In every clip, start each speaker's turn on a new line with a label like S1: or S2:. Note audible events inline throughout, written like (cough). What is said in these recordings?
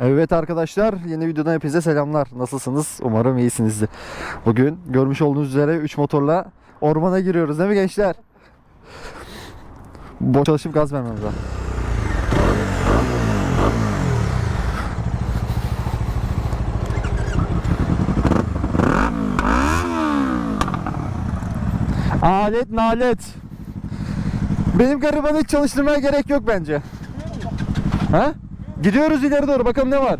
S1: Evet arkadaşlar yeni videodan hepinize selamlar. Nasılsınız? Umarım iyisinizdir. Bugün görmüş olduğunuz üzere 3 motorla ormana giriyoruz değil mi gençler? Boş çalışıp gaz vermemiz lazım. Alet nalet. Benim garibanı çalıştırmaya gerek yok bence. Ha? Gidiyoruz ileri doğru bakalım ne var.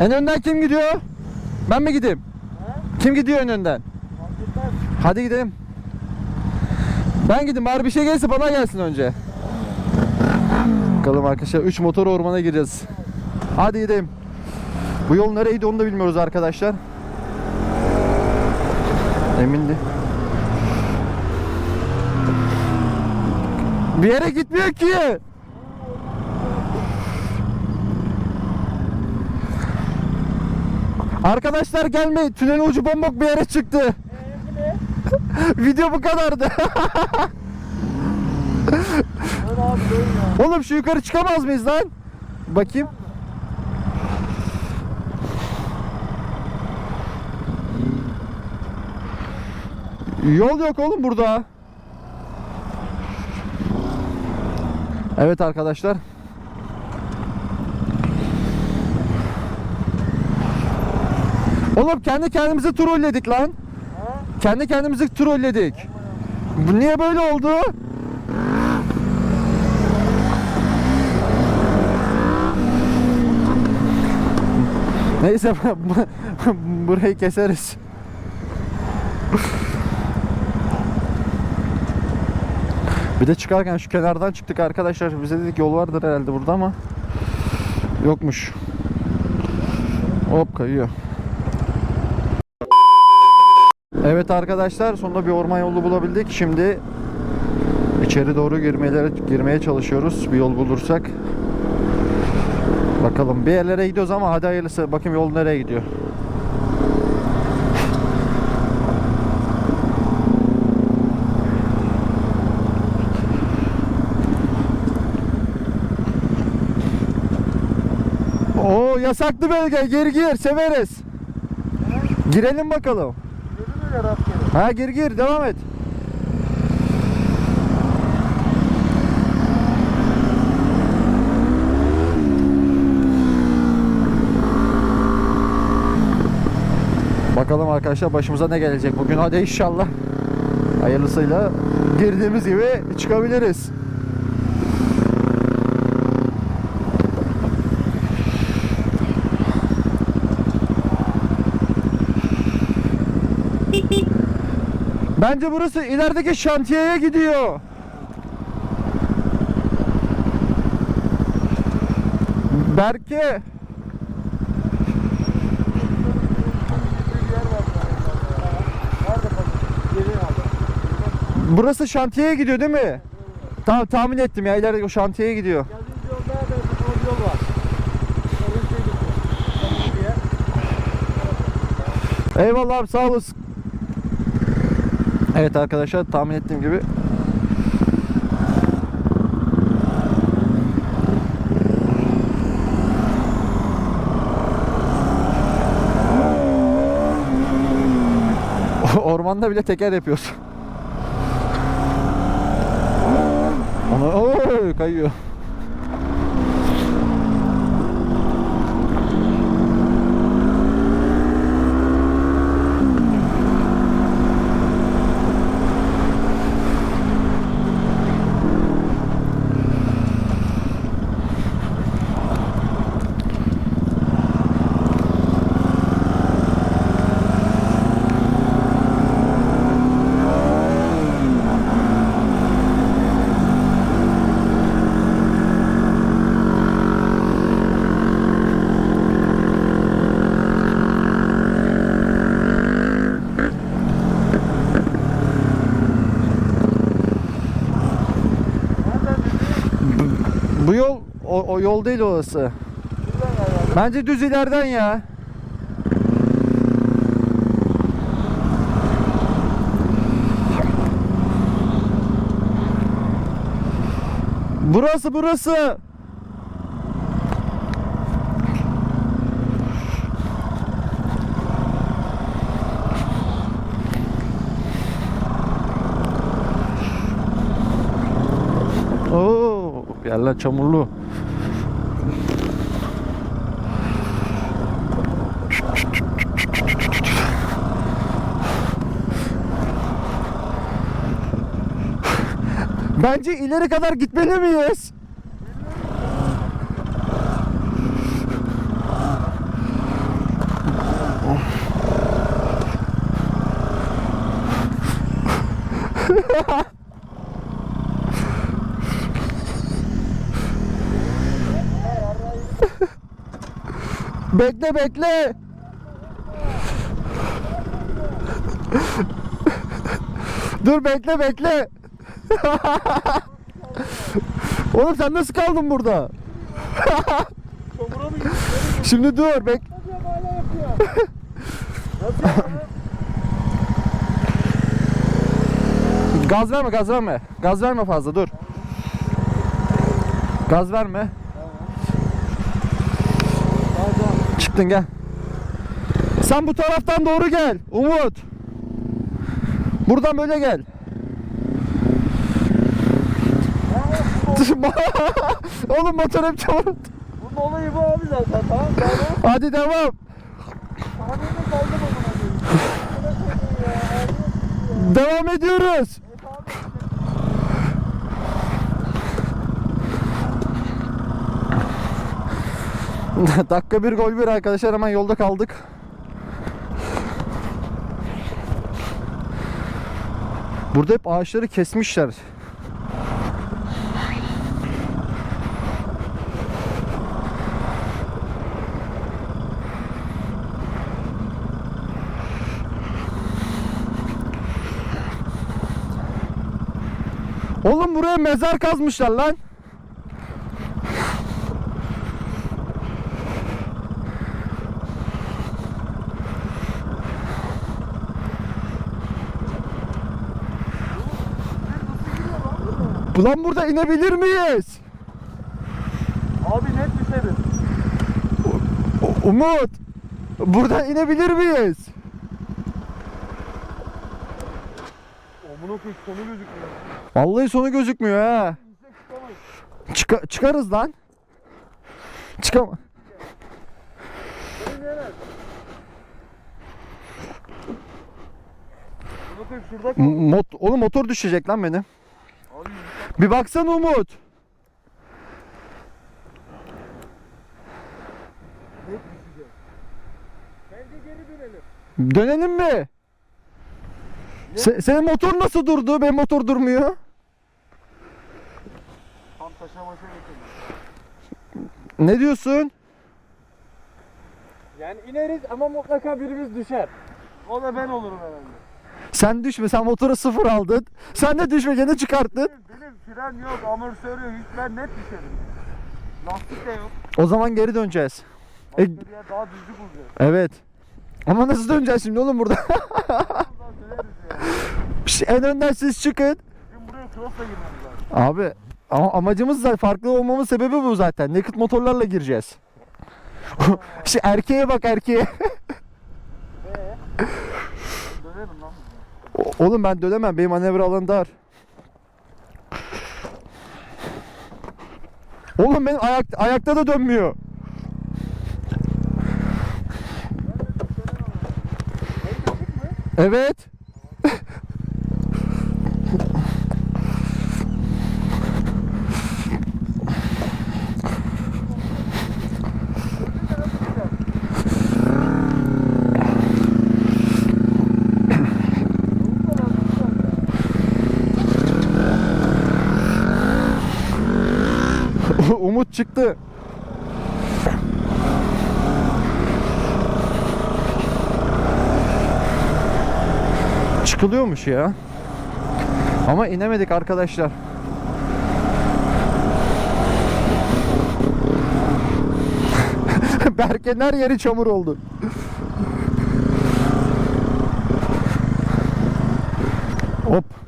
S1: En önden kim gidiyor? Ben mi gideyim? Kim gidiyor en önden? Hadi gidelim. Ben gideyim bari bir şey gelirse bana gelsin önce. Bakalım arkadaşlar 3 motor ormana gireceğiz. Hadi gidelim. Bu yol nereydi onu da bilmiyoruz arkadaşlar. Emindi. Bir yere gitmiyor ki. Arkadaşlar gelmeyin. Tünelin ucu bombok bir yere çıktı. (laughs) Video bu kadardı. (laughs) Oğlum şu yukarı çıkamaz mıyız lan? Bakayım. Yol yok oğlum burada. Evet arkadaşlar. Oğlum kendi kendimizi trolledik lan. Kendi kendimizi trolledik. Bu niye böyle oldu? Neyse (laughs) burayı keseriz. Bir de çıkarken şu kenardan çıktık arkadaşlar. Bize dedik yol vardır herhalde burada ama yokmuş. Hop kayıyor. Evet arkadaşlar sonunda bir orman yolu bulabildik. Şimdi içeri doğru girmelere girmeye çalışıyoruz. Bir yol bulursak. Bakalım bir yerlere gidiyoruz ama hadi hayırlısı. Bakayım yol nereye gidiyor. Oo yasaklı bölge. Gir gir severiz. Girelim bakalım. Ha gir gir devam et. Bakalım arkadaşlar başımıza ne gelecek bugün hadi inşallah. Hayırlısıyla girdiğimiz gibi çıkabiliriz. Bence burası ilerideki şantiyeye gidiyor. Berke. Burası şantiyeye gidiyor değil mi? Tamam tahmin ettim ya ileride o şantiyeye gidiyor. Eyvallah abi sağ olasın. Evet arkadaşlar tahmin ettiğim gibi (laughs) Ormanda bile teker yapıyoruz. Ona oy kayıyor. yol değil orası. Bence düz ileriden ya. Burası burası. Oo, yerler çamurlu. Bence ileri kadar gitmeli miyiz? (laughs) bekle bekle. Dur bekle bekle. (laughs) Oğlum sen nasıl kaldın burada? (laughs) Şimdi dur bek. (laughs) Gaz verme gaz verme. Gaz verme fazla dur. Gaz verme. Çıktın gel. Sen bu taraftan doğru gel. Umut. Buradan böyle gel. (laughs) Oğlum motor hep çamur.
S2: Bunun olayı bu abi zaten tamam tamam.
S1: Hadi devam.
S2: Kaldım.
S1: Devam ediyoruz. (laughs) Dakika bir gol bir arkadaşlar hemen yolda kaldık. Burada hep ağaçları kesmişler. Oğlum buraya mezar kazmışlar lan. Ulan burada inebilir miyiz?
S2: Abi net düşerim.
S1: U- Umut. Buradan inebilir miyiz?
S2: Amına koyayım sonu gözükmüyor.
S1: Vallahi sonu gözükmüyor ha. Çıka- çıkarız lan. Çıkam. Mot oğlum motor düşecek lan benim. Bir baksana Umut.
S2: Dönelim
S1: mi? Se- senin motor nasıl durdu? Benim motor durmuyor.
S2: Taşa başa getirdim.
S1: Ne diyorsun?
S2: Yani ineriz ama mutlaka birimiz düşer. O da ben olurum herhalde.
S1: Sen düşme. Sen motoru sıfır aldın. Sen de düşme. Gene çıkarttın.
S2: Benim, benim fren yok, amortisör yok. Hiç ben net düşerim. Lastik de yok.
S1: O zaman geri döneceğiz. E-
S2: daha düzlük bulacağız.
S1: Evet. Ama nasıl döneceğiz şimdi oğlum burada?
S2: Buradan (laughs) döneriz ya.
S1: Şş, en önden siz çıkın.
S2: Bizim buraya cross'la girmemiz lazım.
S1: Abi ama amacımız da farklı olmamın sebebi bu zaten. Naked motorlarla gireceğiz. işte (laughs) erkeğe bak erkeğe. (laughs) Oğlum ben dönemem. Benim manevra alanı dar. Oğlum benim ayak, ayakta da dönmüyor. Evet. Umut çıktı. Çıkılıyormuş ya. Ama inemedik arkadaşlar. (laughs) Berke'nin her yeri çamur oldu. Hop.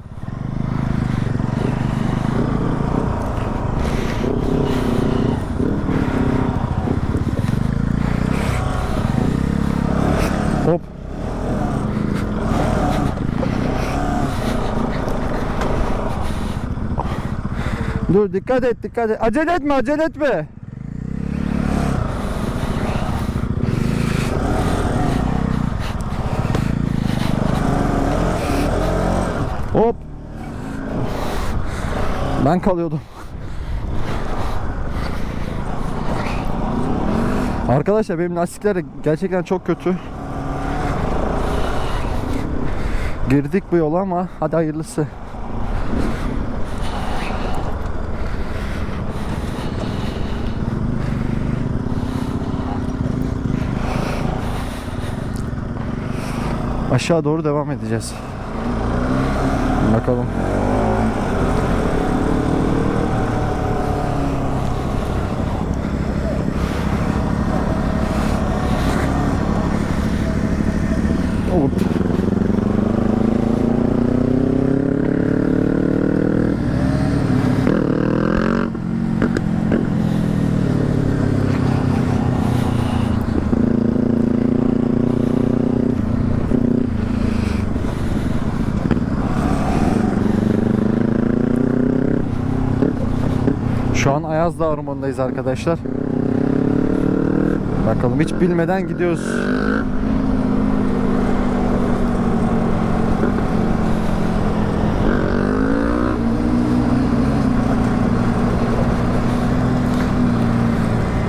S1: Dur dikkat et dikkat et. Acele etme acele etme. Hop. Ben kalıyordum. Arkadaşlar benim lastikler gerçekten çok kötü. Girdik bu yola ama hadi hayırlısı. Aşağı doğru devam edeceğiz. Bakalım. Şu an Ayaz Dağı Ormanı'ndayız arkadaşlar. Bakalım hiç bilmeden gidiyoruz.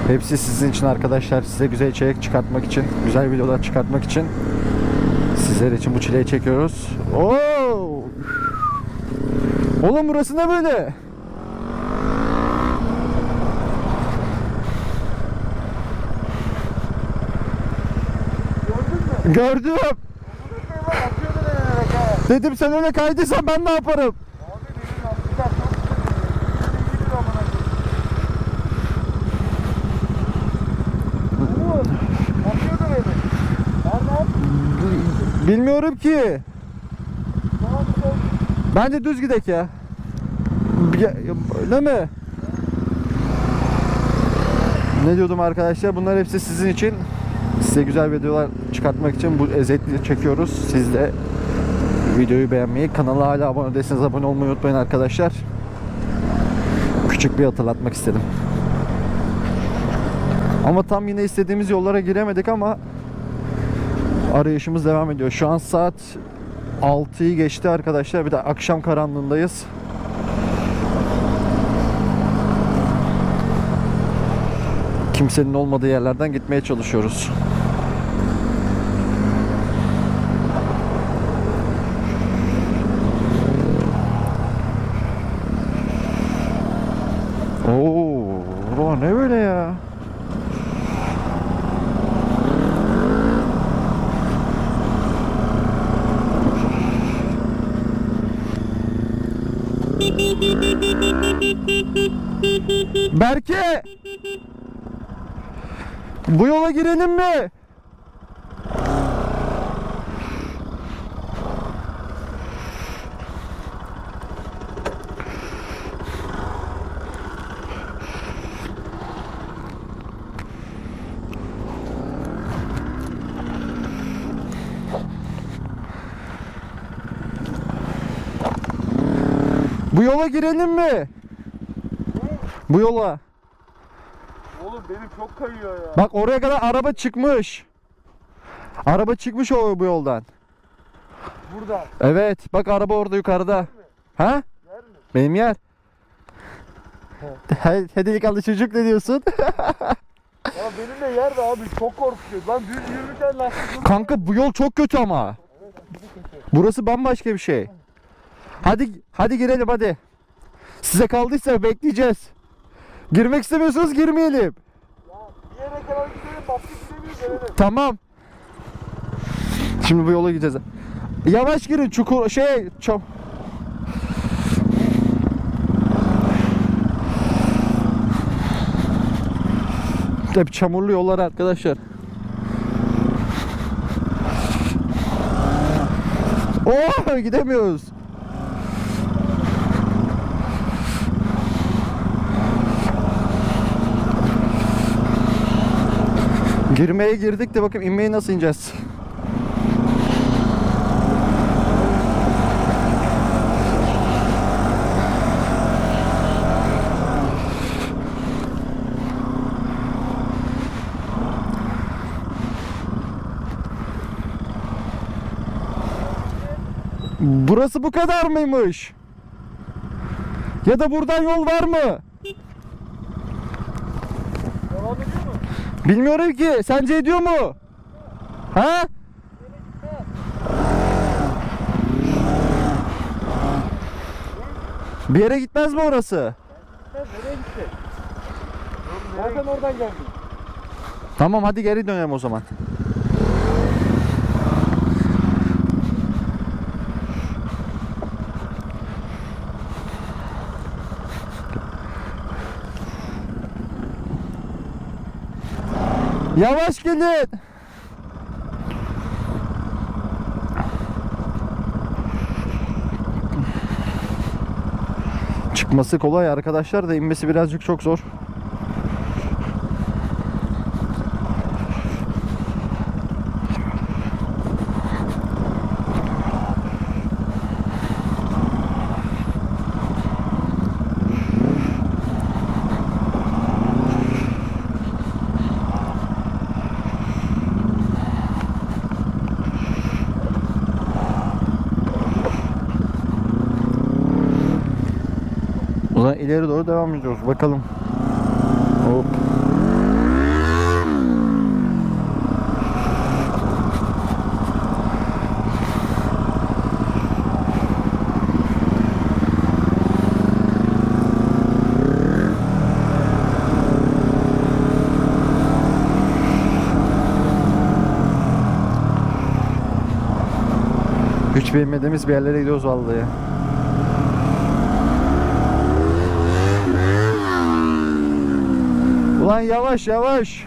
S1: Hepsi sizin için arkadaşlar. Size güzel içerik çıkartmak için, güzel videolar çıkartmak için sizler için bu çileyi çekiyoruz. Oo! Oğlum burası ne böyle? Gördüm. Dedim sen öyle kaydıysan ben ne yaparım? Bilmiyorum ki. Bence düz gidek ya. Öyle mi? Ne diyordum arkadaşlar? Bunlar hepsi sizin için. Size güzel videolar çıkartmak için bu eziyetli çekiyoruz. Siz de videoyu beğenmeyi, kanala hala abone değilseniz abone olmayı unutmayın arkadaşlar. Küçük bir hatırlatmak istedim. Ama tam yine istediğimiz yollara giremedik ama arayışımız devam ediyor. Şu an saat 6'yı geçti arkadaşlar. Bir de akşam karanlığındayız. Kimsenin olmadığı yerlerden gitmeye çalışıyoruz. Oo, bura ne böyle ya? Berke! Bu yola girelim mi? Bu yola girelim mi? Bu yola.
S2: Oğlum benim çok kayıyor ya.
S1: Bak oraya kadar araba çıkmış. Araba çıkmış o bu yoldan.
S2: Burada.
S1: Evet. Bak araba orada yukarıda. Ha?
S2: Yer mi?
S1: Benim yer. He, he delikanlı çocuk ne diyorsun?
S2: Ya benim de yer de abi çok korkutuyor. Lan düz yürürken lastik
S1: Kanka bu yol çok kötü ama. Burası bambaşka bir şey. Hadi hadi girelim hadi. Size kaldıysa bekleyeceğiz. Girmek istemiyorsanız girmeyelim.
S2: Ya bir yere kadar gidelim başka gidemiyoruz gelelim.
S1: Tamam. Şimdi bu yola gideceğiz. Yavaş girin çukur şey çam. Hep çamurlu yollar arkadaşlar. Oh gidemiyoruz. Girmeye girdik de bakayım inmeyi nasıl ineceğiz. Burası bu kadar mıymış? Ya da buradan yol var mı? Bilmiyorum ki. Sence ediyor mu? Ha? Bir yere gitmez mi orası?
S2: Nereye gitti? Zaten oradan geldin.
S1: Tamam hadi geri dönelim o zaman. Yavaş gelin. Çıkması kolay arkadaşlar da inmesi birazcık çok zor. İleri doğru devam ediyoruz. Bakalım. Hop. Hiç bilmediğimiz bir yerlere gidiyoruz vallahi. Ulan yavaş yavaş.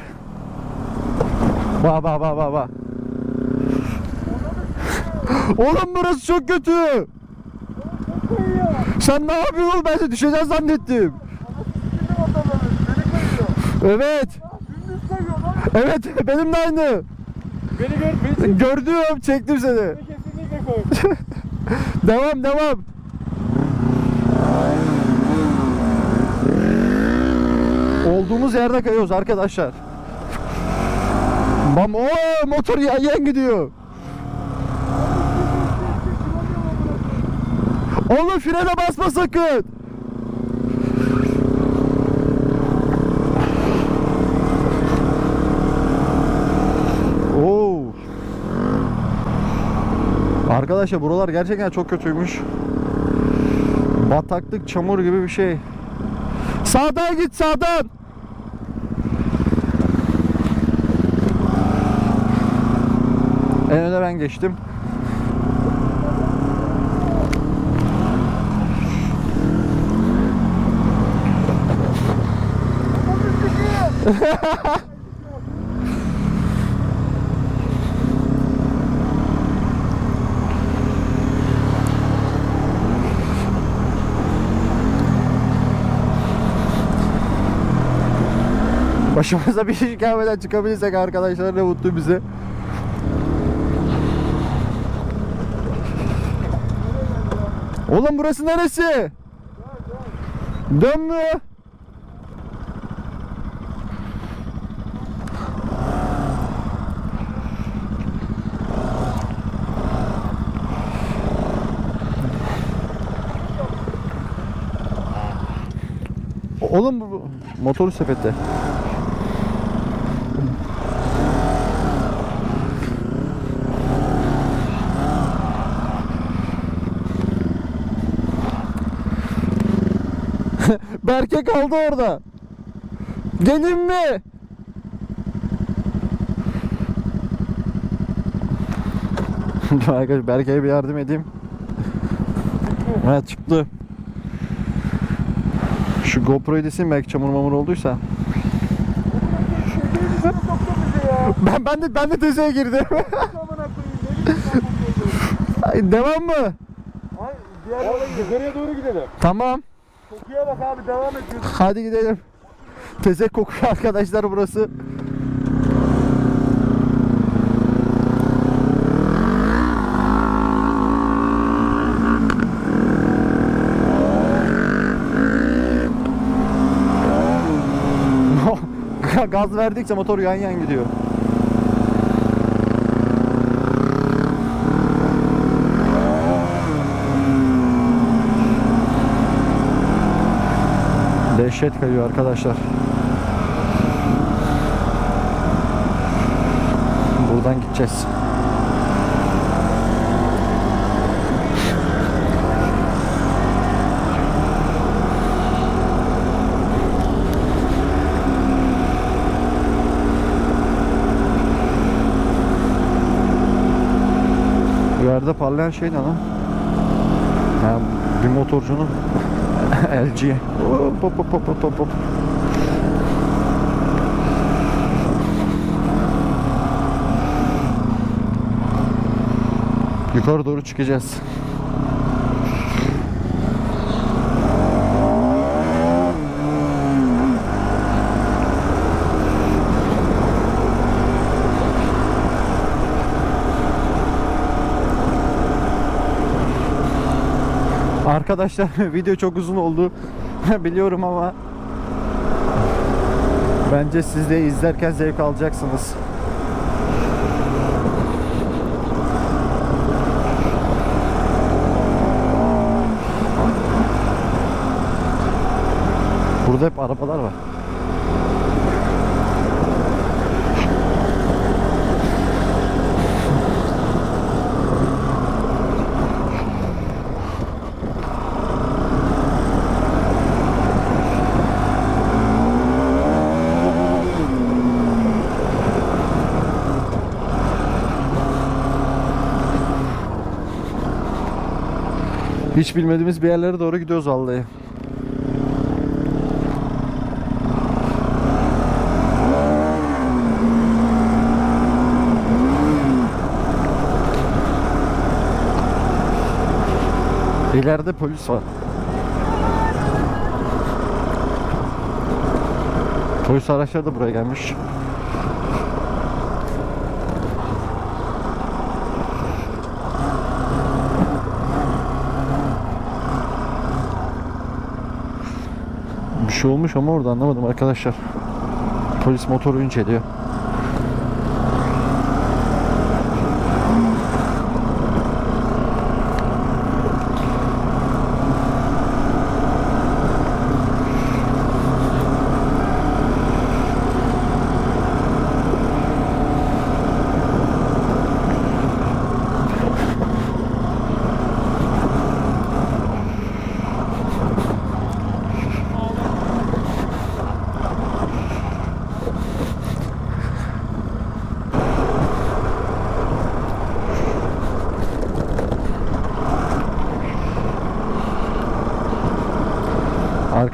S1: Ba ba ba ba ba. Oğlum burası çok kötü. Sen ne yapıyorsun oğlum? Ben de düşeceğiz zannettim. Evet. Evet (laughs) benim de aynı.
S2: Beni gör. Beni çek.
S1: Gördüm çektim seni.
S2: Beni kesinlikle koy. (laughs)
S1: Devam devam. Olduğumuz yerde kayıyoruz arkadaşlar. Bam o motor yan yan gidiyor. Oğlum frene basma sakın. Oo. Arkadaşlar buralar gerçekten çok kötüymüş. Bataklık, çamur gibi bir şey. Sağdan git sağdan. En öne ben geçtim. Başımıza bir iş gelmeden çıkabilirsek arkadaşlar ne mutlu bize. Oğlum burası neresi? Dönmüyor. Oğlum bu bu- motor (laughs) Berke kaldı orada. Gelin mi? (laughs) Dur Arkadaş Berke'ye bir yardım edeyim. Evet çıktı. Şu GoPro'yu desin belki çamur mamur olduysa. (laughs) Ben ben de ben de tezeye girdim. Devam mı?
S2: Ay diğer. Yukarıya doğru gidelim.
S1: Tamam.
S2: Kokuya bak abi devam ediyoruz.
S1: Hadi gidelim. Tezek kokuyor arkadaşlar burası. (laughs) Gaz verdikçe motor yan yan gidiyor. Dehşet kayıyor arkadaşlar. Buradan gideceğiz. Yerde parlayan şey ne lan? Ha, bir motorcunun LG. Hop hop hop hop hop hop. Yukarı doğru çıkacağız. Arkadaşlar (laughs) video çok uzun oldu (laughs) biliyorum ama bence siz de izlerken zevk alacaksınız. Burada hep arabalar var. Hiç bilmediğimiz bir yerlere doğru gidiyoruz vallahi. İleride polis var. Polis araçları da buraya gelmiş. Bir şey olmuş ama orada anlamadım arkadaşlar. Polis motoru inceliyor.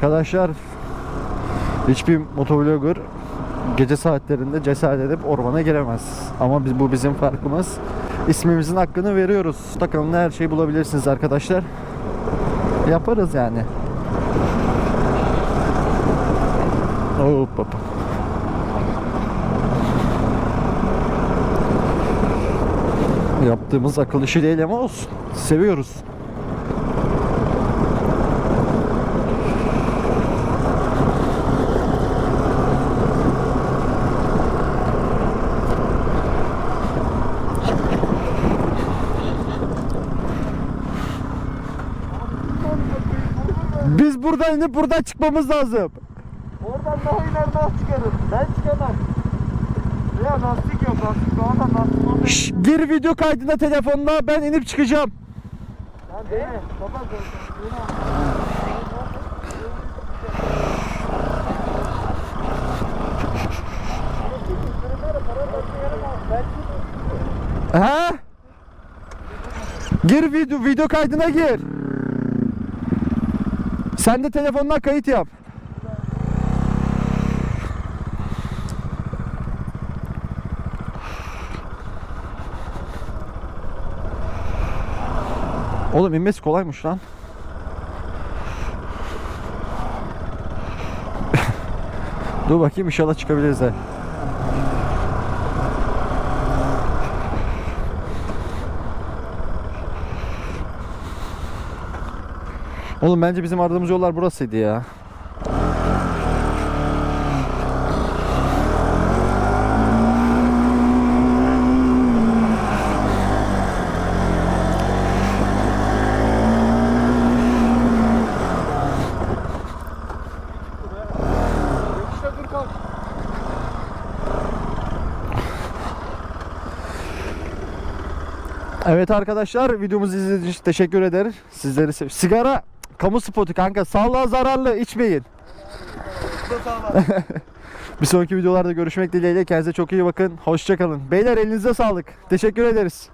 S1: Arkadaşlar hiçbir motovlogger gece saatlerinde cesaret edip ormana giremez. Ama biz, bu bizim farkımız. İsmimizin hakkını veriyoruz. Takımda her şeyi bulabilirsiniz arkadaşlar. Yaparız yani. Hop hop. Yaptığımız akıl işi değil ama olsun. Seviyoruz. Biz buradan inip buradan çıkmamız lazım.
S2: Oradan daha iner çıkarım? Ben çıkamam. Ya lastik yok lastik. Oradan lastik olmuyor.
S1: Şş, gir video kaydına telefonla ben inip çıkacağım.
S2: Lan? Kapat zaten.
S1: Ha? Gir video video kaydına gir. Sen de telefonla kayıt yap. Oğlum inmesi kolaymış lan. (laughs) Dur bakayım inşallah çıkabiliriz de. Oğlum bence bizim aradığımız yollar burasıydı ya. Evet arkadaşlar videomuzu izlediğiniz için teşekkür ederiz. Sizleri sev. Sigara kamu spotu kanka sağlığa zararlı içmeyin. (laughs) Bir sonraki videolarda görüşmek dileğiyle kendinize çok iyi bakın. Hoşçakalın. Beyler elinize sağlık. Teşekkür ederiz.